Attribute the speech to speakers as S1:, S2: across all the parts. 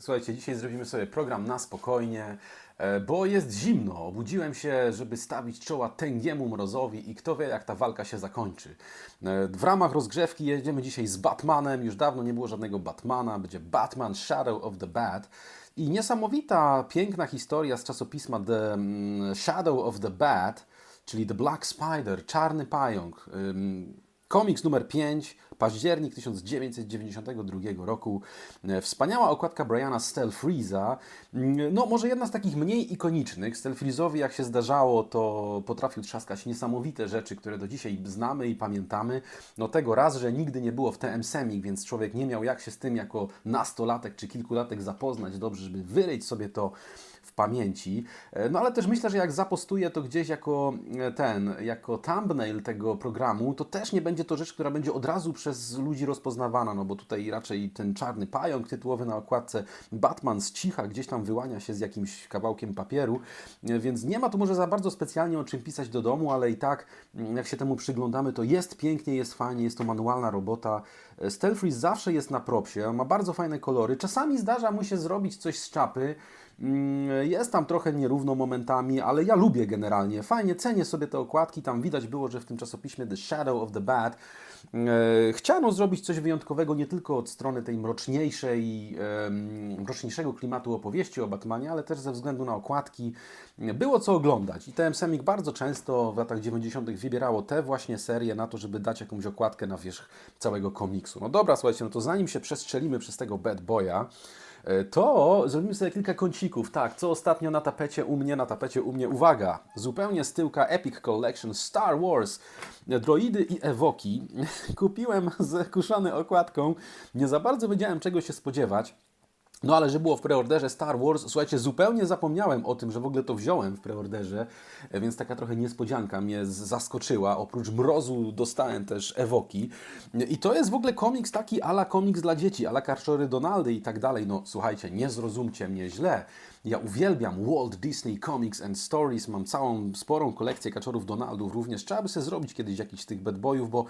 S1: Słuchajcie, dzisiaj zrobimy sobie program na spokojnie, e, bo jest zimno. Obudziłem się, żeby stawić czoła tęgiemu mrozowi i kto wie, jak ta walka się zakończy. E, W ramach rozgrzewki jedziemy dzisiaj z Batmanem. Już dawno nie było żadnego Batmana. Będzie Batman Shadow of the Bat. I niesamowita, piękna historia z czasopisma The mm, Shadow of the Bat, czyli The Black Spider, Czarny Pająk. Komiks numer 5, październik 1992 roku. E, Wspaniała okładka Briana Stelfreeza. Mm, No, może jedna z takich mniej ikonicznych. Stelfreezowi, jak się zdarzało, to potrafił trzaskać niesamowite rzeczy, które do dzisiaj znamy i pamiętamy. No tego raz, że nigdy nie było w TM Semik, więc człowiek nie miał jak się z tym jako nastolatek czy kilkulatek zapoznać dobrze, żeby wyryć sobie to w pamięci. E, No ale też myślę, że jak zapostuję to gdzieś jako e, ten, jako thumbnail tego programu, to też nie będzie to rzecz, która będzie od razu przez ludzi rozpoznawana, no bo tutaj raczej ten czarny pająk tytułowy na okładce, Batman z cicha gdzieś tam wyłania się z jakimś kawałkiem papieru, e, więc nie ma tu może za bardzo specjalnie o czym pisać do domu, ale i tak mm, jak się temu przyglądamy, to jest pięknie, jest fajnie, jest to manualna robota. Stelfreeze zawsze jest na propsie, ma bardzo fajne kolory. Czasami zdarza mu się zrobić coś z czapy, Jest tam trochę nierówno momentami, ale ja lubię generalnie. Fajnie cenię sobie te okładki. Tam widać było, że w tym czasopiśmie The Shadow of the Bat e, chciano zrobić coś wyjątkowego nie tylko od strony tej mroczniejszej, mroczniejszego klimatu opowieści o Batmanie, ale też ze względu na okładki. Było co oglądać i TM Semik bardzo często w latach 90. wybierało te właśnie serie na to, żeby dać jakąś okładkę na wierzch całego komiksu. No dobra, słuchajcie, no to zanim się przestrzelimy przez tego Bad Boya, to zrobimy sobie kilka kącików. Tak, co ostatnio na tapecie u mnie, na tapecie u mnie, uwaga, zupełnie z tyłka Epic Collection Star Wars, droidy i ewoki. Kupiłem z okładką, nie za bardzo wiedziałem czego się spodziewać. No ale że było w preorderze Star Wars, słuchajcie, zupełnie zapomniałem o tym, że w ogóle to wziąłem w preorderze, e, więc taka trochę niespodzianka mnie zaskoczyła. Oprócz mrozu dostałem też Ewoki. I to jest w ogóle komiks taki ala komiks dla dzieci, ala Karczory Donaldy i tak dalej. No słuchajcie, nie zrozumcie mnie źle. Ja uwielbiam Walt Disney Comics and Stories, mam całą sporą kolekcję kaczorów Donaldów również. Trzeba by sobie zrobić kiedyś jakiś tych bad boyów, bo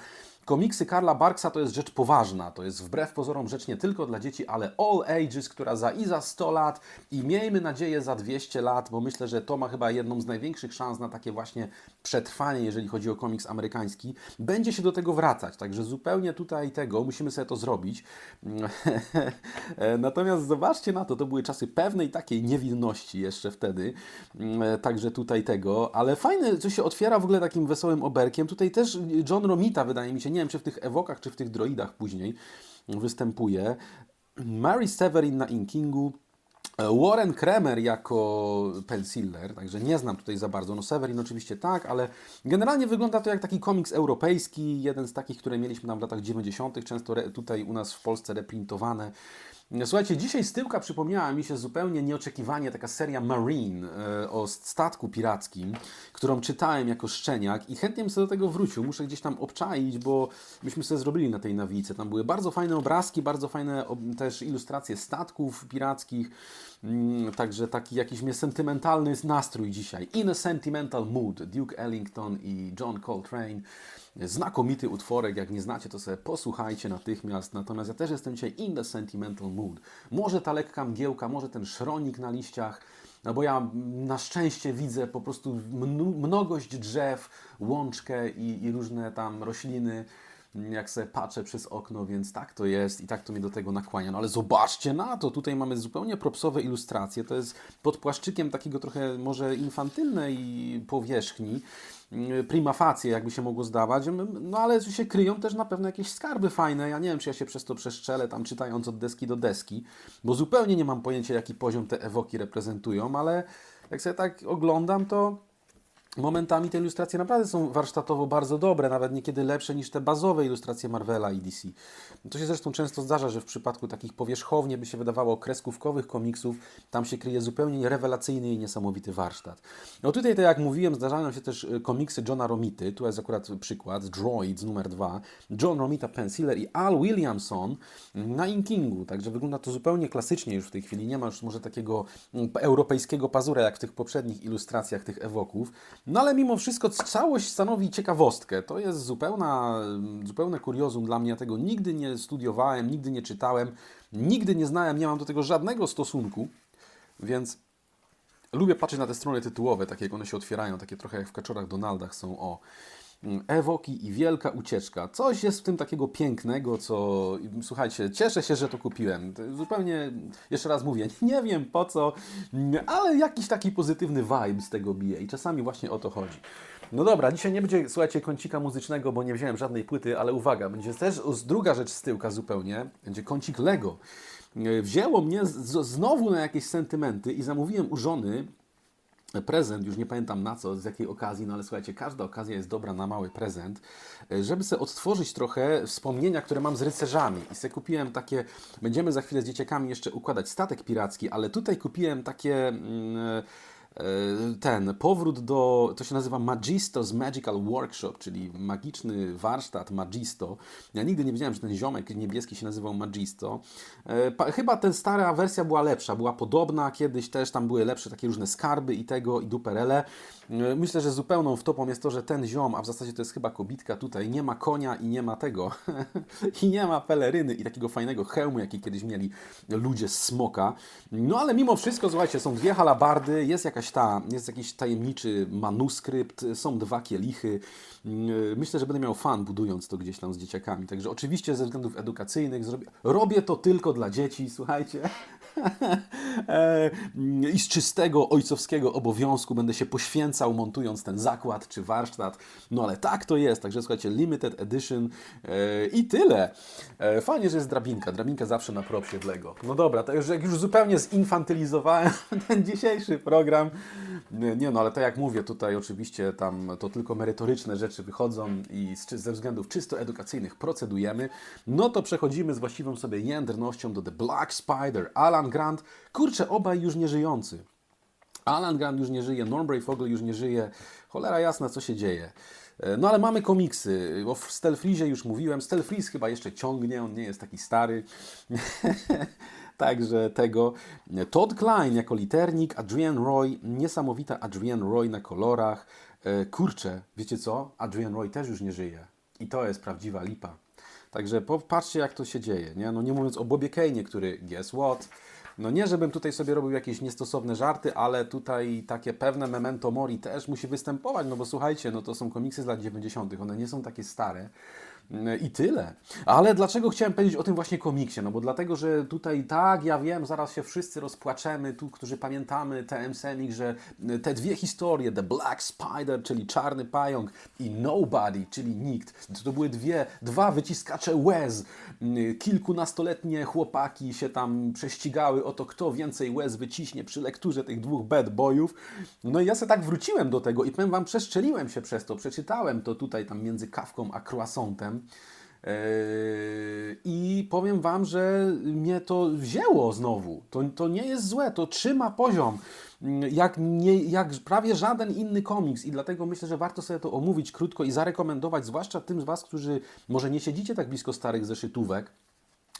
S1: komiksy Karla Barksa to jest rzecz poważna. To jest wbrew pozorom rzecz nie tylko dla dzieci, ale all ages, która za i za 100 lat i miejmy nadzieję za 200 lat, bo myślę, że to ma chyba jedną z największych szans na takie właśnie przetrwanie, jeżeli chodzi o komiks amerykański. Będzie się do tego wracać, także zupełnie tutaj tego musimy sobie to zrobić. Natomiast zobaczcie na to, to były czasy pewnej takiej niewinności jeszcze wtedy, także tutaj tego, ale fajne, co się otwiera w ogóle takim wesołym oberkiem. Tutaj też John Romita, wydaje mi się, nie wiem czy w tych ewokach, czy w tych droidach później występuje. Mary Severin na Inkingu. Warren Kremer jako penciller, także nie znam tutaj za bardzo. No Severin oczywiście tak, ale generalnie wygląda to jak taki komiks europejski, jeden z takich, które mieliśmy tam w latach 90., często tutaj u nas w Polsce reprintowane. Słuchajcie, dzisiaj z tyłka przypomniała mi się zupełnie nieoczekiwanie taka seria Marine e, o statku pirackim, którą czytałem jako szczeniak i chętnie bym sobie do tego wrócił. Muszę gdzieś tam obczaić, bo myśmy sobie zrobili na tej nawice. Tam były bardzo fajne obrazki, bardzo fajne też ilustracje statków pirackich. Mm, Także taki jakiś mnie sentymentalny nastrój dzisiaj. In a Sentimental Mood, Duke Ellington i John Coltrane. Znakomity utworek, jak nie znacie, to sobie posłuchajcie natychmiast. Natomiast ja też jestem dzisiaj in the sentimental mood. Może ta lekka mgiełka, może ten szronik na liściach, no bo ja na szczęście widzę po prostu mnogość drzew, łączkę i, i różne tam rośliny jak sobie patrzę przez okno, więc tak to jest i tak to mnie do tego nakłania. No ale zobaczcie na to, tutaj mamy zupełnie propsowe ilustracje, to jest pod płaszczykiem takiego trochę może infantylnej powierzchni, prima facie, jakby się mogło zdawać, no ale się kryją też na pewno jakieś skarby fajne, ja nie wiem, czy ja się przez to przeszczelę tam czytając od deski do deski, bo zupełnie nie mam pojęcia, jaki poziom te ewoki reprezentują, ale jak sobie tak oglądam, to Momentami te ilustracje naprawdę są warsztatowo bardzo dobre, nawet niekiedy lepsze niż te bazowe ilustracje Marvela i DC. To się zresztą często zdarza, że w przypadku takich powierzchownie by się wydawało kreskówkowych komiksów, tam się kryje zupełnie rewelacyjny i niesamowity warsztat. No tutaj, tak jak mówiłem, zdarzają się też y, komiksy Johna Romity, tu jest akurat przykład, Droids numer dwa, John Romita Penciller i Al Williamson na inkingu, także wygląda to zupełnie klasycznie już w tej chwili, nie ma już może takiego mm, europejskiego pazura jak w tych poprzednich ilustracjach tych ewoków. No ale mimo wszystko całość stanowi ciekawostkę. To jest zupełna, zupełne kuriozum dla mnie. Ja tego nigdy nie studiowałem, nigdy nie czytałem, nigdy nie znałem, nie mam do tego żadnego stosunku, więc lubię patrzeć na te strony tytułowe, takie jak one się otwierają, takie trochę jak w Kaczorach Donaldach są o mm, Ewoki i wielka ucieczka. Coś jest w tym takiego pięknego, co słuchajcie, cieszę się, że to kupiłem. Zupełnie, jeszcze raz mówię, nie wiem po co, ale jakiś taki pozytywny vibe z tego bije i czasami właśnie o to chodzi. No dobra, dzisiaj nie będzie, słuchajcie, kącika muzycznego, bo nie wziąłem żadnej płyty, ale uwaga, będzie też druga rzecz z tyłka zupełnie, będzie kącik Lego. E, Wzięło mnie z, znowu na jakieś sentymenty i zamówiłem u żony prezent, już nie pamiętam na co, z jakiej okazji, no ale słuchajcie, każda okazja jest dobra na mały prezent, e, żeby sobie odtworzyć trochę wspomnienia, które mam z rycerzami. I sobie kupiłem takie, będziemy za chwilę z dzieciakami jeszcze układać statek piracki, ale tutaj kupiłem takie... E, ten powrót do, to się nazywa Magisto's Magical Workshop, czyli magiczny warsztat Magisto. Ja nigdy nie wiedziałem, że ten ziomek niebieski się nazywał Magisto. E, Chyba ta stara wersja była lepsza, była podobna, kiedyś też tam były lepsze takie różne skarby i tego, i duperele. E, Myślę, że zupełną wtopą jest to, że ten ziom, a w zasadzie to jest chyba kobitka tutaj, nie ma konia i nie ma tego, i nie ma peleryny i takiego fajnego hełmu, jaki kiedyś mieli ludzie z smoka. No ale mimo wszystko, słuchajcie, są dwie halabardy, jest jakaś ta, jest jakiś tajemniczy manuskrypt, są dwa kielichy. Mm, Myślę, że będę miał fan budując to gdzieś tam z dzieciakami. Także oczywiście ze względów edukacyjnych zrobię, robię to tylko dla dzieci, słuchajcie. E, I z czystego ojcowskiego obowiązku będę się poświęcał montując ten zakład czy warsztat. No ale tak to jest. Także słuchajcie, limited edition e, i tyle. E, Fajnie, że jest drabinka. Drabinka zawsze na propsie w Lego. No dobra, to już jak już zupełnie zinfantylizowałem ten dzisiejszy program. Nie, no, ale tak jak mówię, tutaj oczywiście tam to tylko merytoryczne rzeczy wychodzą i z, ze względów czysto edukacyjnych procedujemy. No to przechodzimy z właściwą sobie jędrnością do The Black Spider, Alan Grant. Kurczę, obaj już nie żyjący. Alan Grant już nie żyje, Norm Brayfogle już nie żyje. Cholera jasna, co się dzieje. E, No ale mamy komiksy. O Stelfreezie już mówiłem. Stelfreeze chyba jeszcze ciągnie, on nie jest taki stary. Także tego. Todd Klein jako liternik, Adrienne Roy, niesamowita Adrienne Roy na kolorach. E, Kurczę, wiecie co? Adrienne Roy też już nie żyje. I to jest prawdziwa lipa. Także popatrzcie, jak to się dzieje. Nie, no nie mówiąc o Bobie Kane'ie, który, guess what? No nie, żebym tutaj sobie robił jakieś niestosowne żarty, ale tutaj takie pewne memento mori też musi występować, no bo słuchajcie, no to są komiksy z lat 90., one nie są takie stare. I tyle. Ale dlaczego chciałem powiedzieć o tym właśnie komiksie? No bo dlatego, że tutaj tak, ja wiem, zaraz się wszyscy rozpłaczemy, tu, którzy pamiętamy TM Semik, że te dwie historie, The Black Spider, czyli Czarny Pająk i Nobody, czyli Nikt, to były dwie, dwa wyciskacze łez. Kilkunastoletnie chłopaki się tam prześcigały o to, kto więcej łez wyciśnie przy lekturze tych dwóch bad boyów. No i ja sobie tak wróciłem do tego i powiem Wam, przestrzeliłem się przez to, przeczytałem to tutaj tam między kawką a croissantem. Yy, I powiem Wam, że mnie to wzięło znowu. To, to nie jest złe, to trzyma poziom. Yy, Jak, nie, jak prawie żaden inny komiks, i dlatego myślę, że warto sobie to omówić krótko i zarekomendować, zwłaszcza tym z Was, którzy może nie siedzicie tak blisko starych zeszytówek.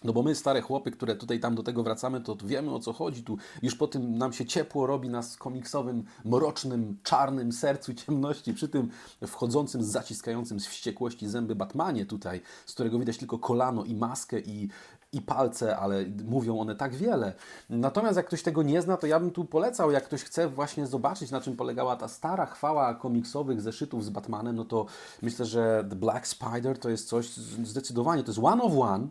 S1: No bo my, stare chłopy, które tutaj tam do tego wracamy, to wiemy o co chodzi. Tu już po tym nam się ciepło robi na komiksowym, mrocznym, czarnym sercu ciemności, przy tym wchodzącym, zaciskającym z wściekłości zęby Batmanie tutaj, z którego widać tylko kolano i maskę i, i palce, ale mówią one tak wiele. Natomiast jak ktoś tego nie zna, to ja bym tu polecał, jak ktoś chce właśnie zobaczyć, na czym polegała ta stara chwała komiksowych zeszytów z Batmanem, no to myślę, że The Black Spider to jest coś zdecydowanie, to jest one of one.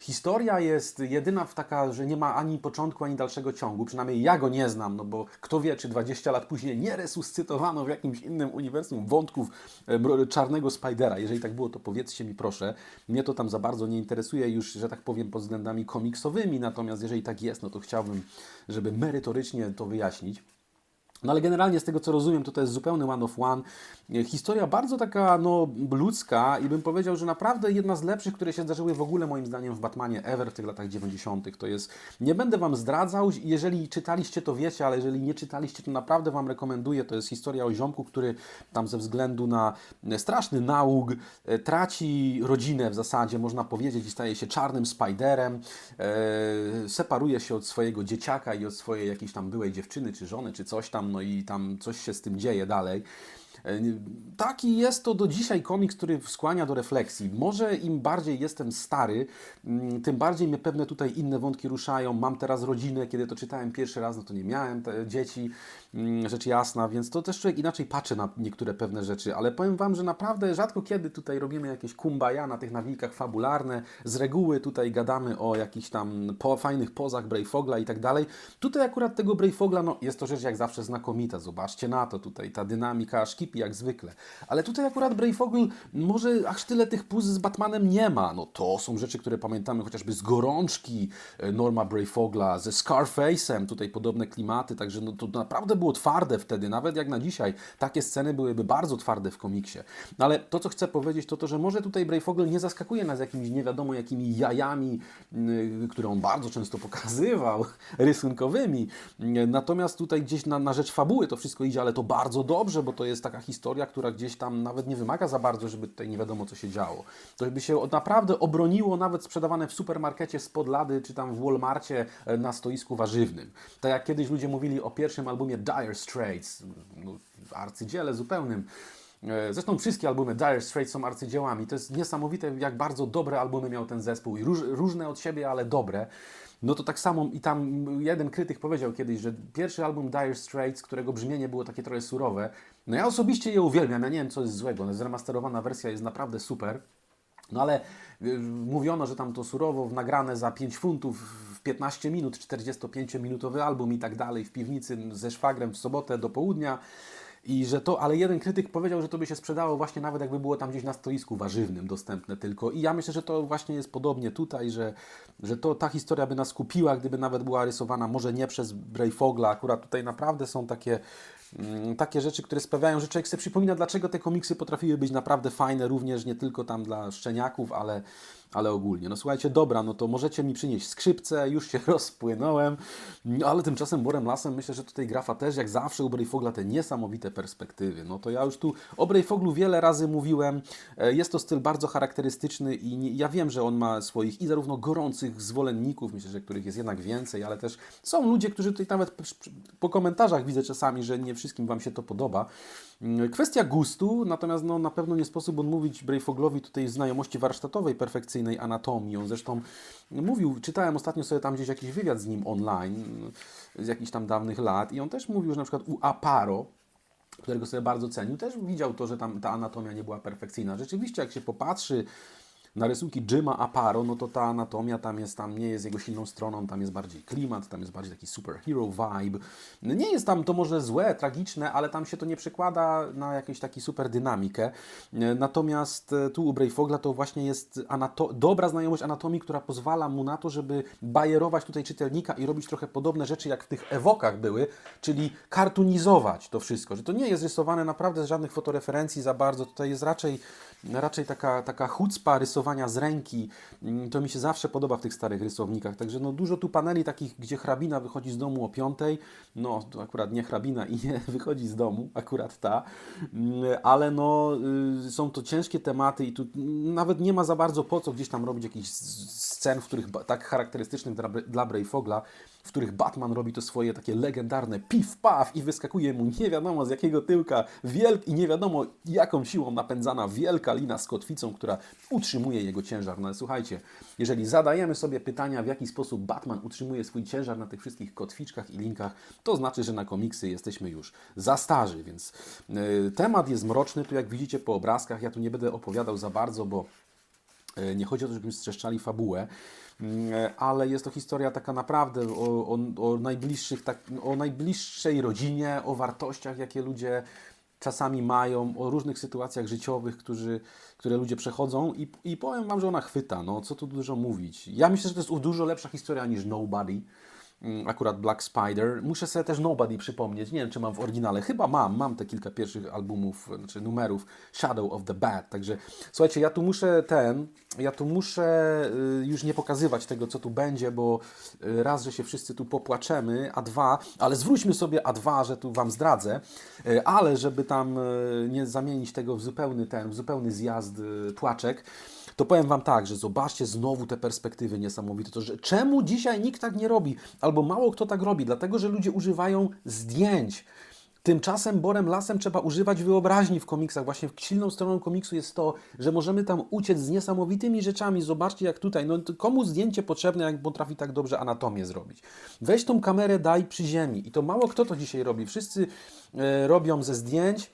S1: Historia jest jedyna w taka, że nie ma ani początku, ani dalszego ciągu. Przynajmniej ja go nie znam, no bo kto wie, czy 20 lat później nie resuscytowano w jakimś innym uniwersum wątków e, czarnego Spidera. Jeżeli tak było, to powiedzcie mi proszę. Mnie to tam za bardzo nie interesuje już, że tak powiem, pod względami komiksowymi. Natomiast jeżeli tak jest, no to chciałbym, żeby merytorycznie to wyjaśnić. No ale generalnie z tego co rozumiem, to to jest zupełny one of one. E, Historia bardzo taka no, ludzka i bym powiedział, że naprawdę jedna z lepszych, które się zdarzyły w ogóle moim zdaniem w Batmanie ever w tych latach 90. To jest, nie będę Wam zdradzał, jeżeli czytaliście to wiecie, ale jeżeli nie czytaliście, to naprawdę Wam rekomenduję. To jest historia o ziomku, który tam ze względu na straszny nałóg e, traci rodzinę w zasadzie, można powiedzieć, i staje się czarnym Spiderem, e, separuje się od swojego dzieciaka i od swojej jakiejś tam byłej dziewczyny, czy żony, czy coś tam, no i tam coś się z tym dzieje dalej. E, Taki jest to do dzisiaj komiks, który skłania do refleksji. Może im bardziej jestem stary, mm, tym bardziej mnie pewne tutaj inne wątki ruszają. Mam teraz rodzinę, kiedy to czytałem pierwszy raz, no to nie miałem dzieci, mm, rzecz jasna, więc to też człowiek inaczej patrzy na niektóre pewne rzeczy. Ale powiem Wam, że naprawdę rzadko kiedy tutaj robimy jakieś kumbaya na tych nawijkach fabularne. Z reguły tutaj gadamy o jakichś tam po, fajnych pozach Brayfogla i tak dalej. Tutaj akurat tego Brayfogla, no jest to rzecz jak zawsze znakomita. Zobaczcie na to tutaj, ta dynamika aż jak zwykle. Ale tutaj akurat Brayfogl może aż tyle tych puz z Batmanem nie ma. No to są rzeczy, które pamiętamy chociażby z Gorączki e, Norma Brayfogla, ze Scarface'em, tutaj podobne klimaty, także no to naprawdę było twarde wtedy, nawet jak na dzisiaj. Takie sceny byłyby bardzo twarde w komiksie. No ale to, co chcę powiedzieć, to to, że może tutaj Brayfogl nie zaskakuje nas jakimiś nie wiadomo jakimi jajami, y, które on bardzo często pokazywał, rysunkowymi. Natomiast tutaj gdzieś na, na rzecz fabuły to wszystko idzie, ale to bardzo dobrze, bo to jest taka historia, która gdzieś tam nawet nie wymaga za bardzo, żeby tutaj nie wiadomo, co się działo. To by się naprawdę obroniło nawet sprzedawane w supermarkecie spod lady, czy tam w Walmarcie e, na stoisku warzywnym. Tak jak kiedyś ludzie mówili o pierwszym albumie Dire Straits, no, arcydziele zupełnym. E, Zresztą wszystkie albumy Dire Straits są arcydziełami. To jest niesamowite, jak bardzo dobre albumy miał ten zespół i róż, różne od siebie, ale dobre. No to tak samo i tam jeden krytyk powiedział kiedyś, że pierwszy album Dire Straits, którego brzmienie było takie trochę surowe, no ja osobiście je uwielbiam, ja nie wiem co jest złego, zremasterowana wersja jest naprawdę super. No ale y, mówiono, że tam to surowo nagrane za 5 funtów w 15 minut, 45-minutowy album i tak dalej w piwnicy ze szwagrem w sobotę do południa. I że to, ale jeden krytyk powiedział, że to by się sprzedało właśnie nawet jakby było tam gdzieś na stoisku warzywnym dostępne tylko. I ja myślę, że to właśnie jest podobnie tutaj, że, że to ta historia by nas kupiła, gdyby nawet była rysowana może nie przez Brayfogla. Akurat tutaj naprawdę są takie, mm, takie rzeczy, które sprawiają, że człowiek sobie przypomina, dlaczego te komiksy potrafiły być naprawdę fajne, również nie tylko tam dla szczeniaków, ale, ale ogólnie. No słuchajcie, dobra, no to możecie mi przynieść skrzypce, już się rozpłynąłem, ale tymczasem Borem Lasem myślę, że tutaj grafa też, jak zawsze u Brayfogla, te niesamowite perspektywy. No to ja już tu o Brayfoglu wiele razy mówiłem, E, jest to styl bardzo charakterystyczny i nie, ja wiem, że on ma swoich i zarówno gorących zwolenników, myślę, że których jest jednak więcej, ale też są ludzie, którzy tutaj nawet po komentarzach widzę czasami, że nie wszystkim Wam się to podoba. Mm, Kwestia gustu, natomiast no, na pewno nie sposób odmówić Brayfoglowi tutaj znajomości warsztatowej, perfekcyjnej anatomii. On zresztą mówił, czytałem ostatnio sobie tam gdzieś jakiś wywiad z nim online z jakichś tam dawnych lat i on też mówił, że na przykład u Aparo, którego sobie bardzo cenił, też widział to, że tam ta anatomia nie była perfekcyjna. Rzeczywiście, jak się popatrzy na rysunki Jima Aparo, no to ta anatomia tam jest, tam nie jest jego silną stroną, tam jest bardziej klimat, tam jest bardziej taki superhero vibe. Nie jest tam to może złe, tragiczne, ale tam się to nie przekłada na jakąś taki super dynamikę. Natomiast e, tu u Brayfogla to właśnie jest dobra znajomość anatomii, która pozwala mu na to, żeby bajerować tutaj czytelnika i robić trochę podobne rzeczy, jak w tych ewokach były, czyli kartunizować to wszystko, że to nie jest rysowane naprawdę z żadnych fotoreferencji za bardzo, tutaj jest raczej, raczej taka, taka chucpa rysowania z ręki, Mm, to mi się zawsze podoba w tych starych rysownikach, także no dużo tu paneli takich, gdzie hrabina wychodzi z domu o piątej, no akurat nie hrabina i nie wychodzi z domu, akurat ta, Mm, ale no y, są to ciężkie tematy i tu nawet nie ma za bardzo po co gdzieś tam robić jakichś scen, w których tak charakterystycznych dla, dla Brayfogla, w których Batman robi to swoje takie legendarne pif paf i wyskakuje mu nie wiadomo z jakiego tyłka wielk i nie wiadomo jaką siłą napędzana wielka lina z kotwicą, która utrzymuje jego ciężar. No ale słuchajcie, jeżeli zadajemy sobie pytania, w jaki sposób Batman utrzymuje swój ciężar na tych wszystkich kotwiczkach i linkach, to znaczy, że na komiksy jesteśmy już za starzy, więc y, temat jest mroczny, tu jak widzicie po obrazkach, ja tu nie będę opowiadał za bardzo, bo E, Nie chodzi o to, żebyśmy streszczali fabułę, mm, e, ale jest to historia taka naprawdę o, o, o, najbliższych, tak, o najbliższej rodzinie, o wartościach, jakie ludzie czasami mają, o różnych sytuacjach życiowych, którzy, które ludzie przechodzą i, i powiem Wam, że ona chwyta, no co tu dużo mówić. Ja myślę, że to jest dużo lepsza historia niż Nobody, akurat Black Spider. Muszę sobie też Nobody przypomnieć. Nie wiem, czy mam w oryginale. Chyba mam. Mam te kilka pierwszych albumów, znaczy numerów Shadow of the Bad. Także słuchajcie, ja tu muszę ten, ja tu muszę y, już nie pokazywać tego, co tu będzie, bo y, raz, że się wszyscy tu popłaczemy, a dwa, ale zwróćmy sobie, a dwa, że tu Wam zdradzę, y, ale żeby tam nie zamienić tego w zupełny ten, w zupełny zjazd płaczek, to powiem Wam tak, że zobaczcie znowu te perspektywy niesamowite. To, że czemu dzisiaj nikt tak nie robi? Albo mało kto tak robi? Dlatego, że ludzie używają zdjęć. Tymczasem borem lasem trzeba używać wyobraźni w komiksach. Właśnie silną stroną komiksu jest to, że możemy tam uciec z niesamowitymi rzeczami. Zobaczcie jak tutaj, no komu zdjęcie potrzebne, jak potrafi tak dobrze anatomię zrobić. Weź tą kamerę, daj przy ziemi. I to mało kto to dzisiaj robi. Wszyscy e, robią ze zdjęć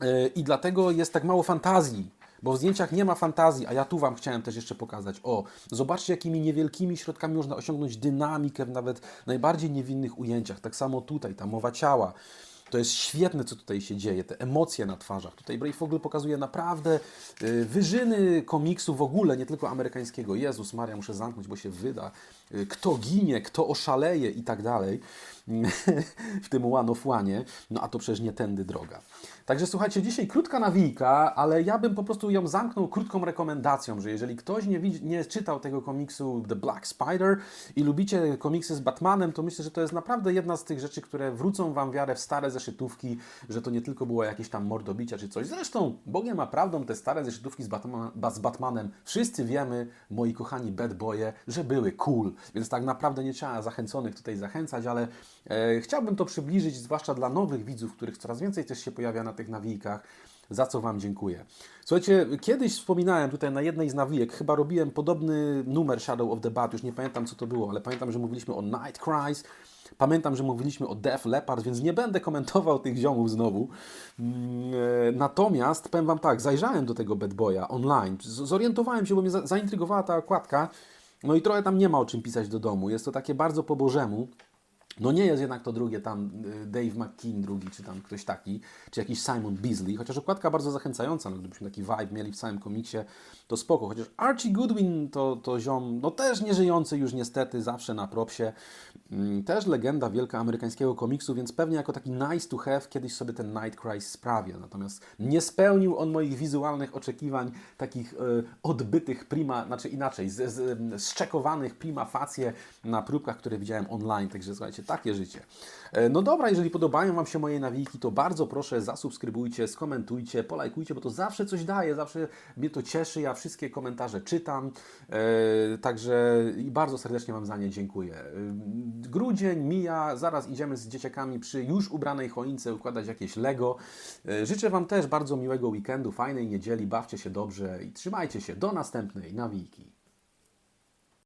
S1: e, i dlatego jest tak mało fantazji. Bo w zdjęciach nie ma fantazji, a ja tu Wam chciałem też jeszcze pokazać. O, zobaczcie, jakimi niewielkimi środkami można osiągnąć dynamikę w nawet najbardziej niewinnych ujęciach. Tak samo tutaj, ta mowa ciała. To jest świetne, co tutaj się dzieje, te emocje na twarzach. Tutaj Brave w ogóle pokazuje naprawdę y, wyżyny komiksu w ogóle, nie tylko amerykańskiego. Jezus Maria, muszę zamknąć, bo się wyda. Y, Kto ginie, kto oszaleje i tak dalej w tym one of one. No a to przecież nie tędy droga. Także słuchajcie, dzisiaj krótka nawijka, ale ja bym po prostu ją zamknął krótką rekomendacją, że jeżeli ktoś nie, widzi, nie czytał tego komiksu The Black Spider i lubicie komiksy z Batmanem, to myślę, że to jest naprawdę jedna z tych rzeczy, które wrócą Wam wiarę w stare zeszytówki, że to nie tylko było jakieś tam mordobicia czy coś. Zresztą, Bogiem a prawdą, te stare zeszytówki z, Batma, z Batmanem, wszyscy wiemy, moi kochani bad boye, że były cool, więc tak naprawdę nie trzeba zachęconych tutaj zachęcać, ale e, chciałbym to przybliżyć, zwłaszcza dla nowych widzów, których coraz więcej też się pojawia na tych nawijkach, za co Wam dziękuję. Słuchajcie, kiedyś wspominałem tutaj na jednej z nawijek, chyba robiłem podobny numer Shadow of the Bat, już nie pamiętam co to było, ale pamiętam, że mówiliśmy o Night Cries, Pamiętam, że mówiliśmy o Def Leppard, więc nie będę komentował tych ziomów znowu. Mm, e, Natomiast powiem Wam tak, zajrzałem do tego Bad Boya online, zorientowałem się, bo mnie za- zaintrygowała ta okładka. No i trochę tam nie ma o czym pisać do domu. Jest to takie bardzo po bożemu. No nie jest jednak to drugie tam y, Dave McKean drugi, czy tam ktoś taki, czy jakiś Simon Beasley, chociaż okładka bardzo zachęcająca, no gdybyśmy taki vibe mieli w całym komiksie, to spoko, chociaż Archie Goodwin to, to ziom, no też nieżyjący już niestety, zawsze na propsie, Mm, też legenda wielka amerykańskiego komiksu, więc pewnie jako taki nice to have kiedyś sobie ten Night Cries sprawię, natomiast nie spełnił on moich wizualnych oczekiwań, takich e, odbytych prima, znaczy inaczej, z, z, zczekowanych prima facie na próbkach, które widziałem online, także słuchajcie, takie życie. E, No dobra, jeżeli podobają Wam się moje nawiki, to bardzo proszę zasubskrybujcie, skomentujcie, polajkujcie, bo to zawsze coś daje, zawsze mnie to cieszy, ja wszystkie komentarze czytam, e, także i bardzo serdecznie Wam za nie dziękuję. E, Grudzień mija, zaraz idziemy z dzieciakami przy już ubranej choince układać jakieś Lego. Życzę Wam też bardzo miłego weekendu, fajnej niedzieli, bawcie się dobrze i trzymajcie się. Do następnej nawiki.